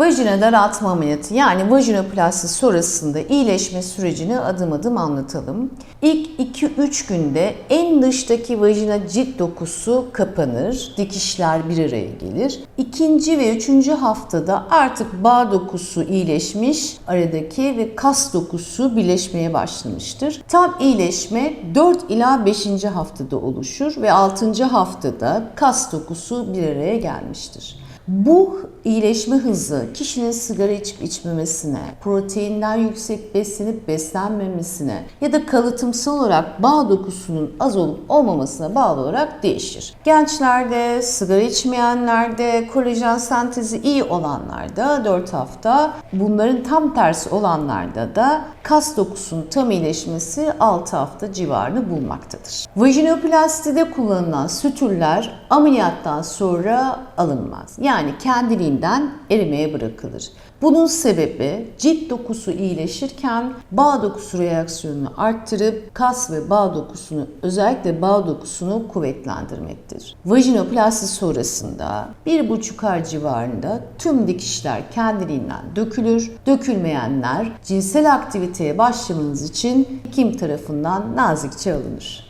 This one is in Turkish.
Vajina daraltma ameliyatı yani vajinoplasti sonrasında iyileşme sürecini adım adım anlatalım. İlk 2-3 günde en dıştaki vajina cilt dokusu kapanır, dikişler bir araya gelir. İkinci ve üçüncü haftada artık bağ dokusu iyileşmiş, aradaki ve kas dokusu birleşmeye başlamıştır. Tam iyileşme 4 ila 5. haftada oluşur ve 6. haftada kas dokusu bir araya gelmiştir. Bu iyileşme hızı kişinin sigara içip içmemesine, proteinden yüksek beslenip beslenmemesine ya da kalıtımsal olarak bağ dokusunun az olup olmamasına bağlı olarak değişir. Gençlerde, sigara içmeyenlerde, kolajen sentezi iyi olanlarda 4 hafta, bunların tam tersi olanlarda da kas dokusunun tam iyileşmesi 6 hafta civarını bulmaktadır. Vajinoplastide kullanılan sütürler ameliyattan sonra alınmaz. Yani kendiliğinden erimeye bırakılır. Bunun sebebi cilt dokusu iyileşirken bağ dokusu reaksiyonunu arttırıp kas ve bağ dokusunu özellikle bağ dokusunu kuvvetlendirmektir. Vajinoplasti sonrasında 1,5 ay civarında tüm dikişler kendiliğinden dökülür. Dökülmeyenler cinsel aktiviteye başlamanız için hekim tarafından nazikçe alınır.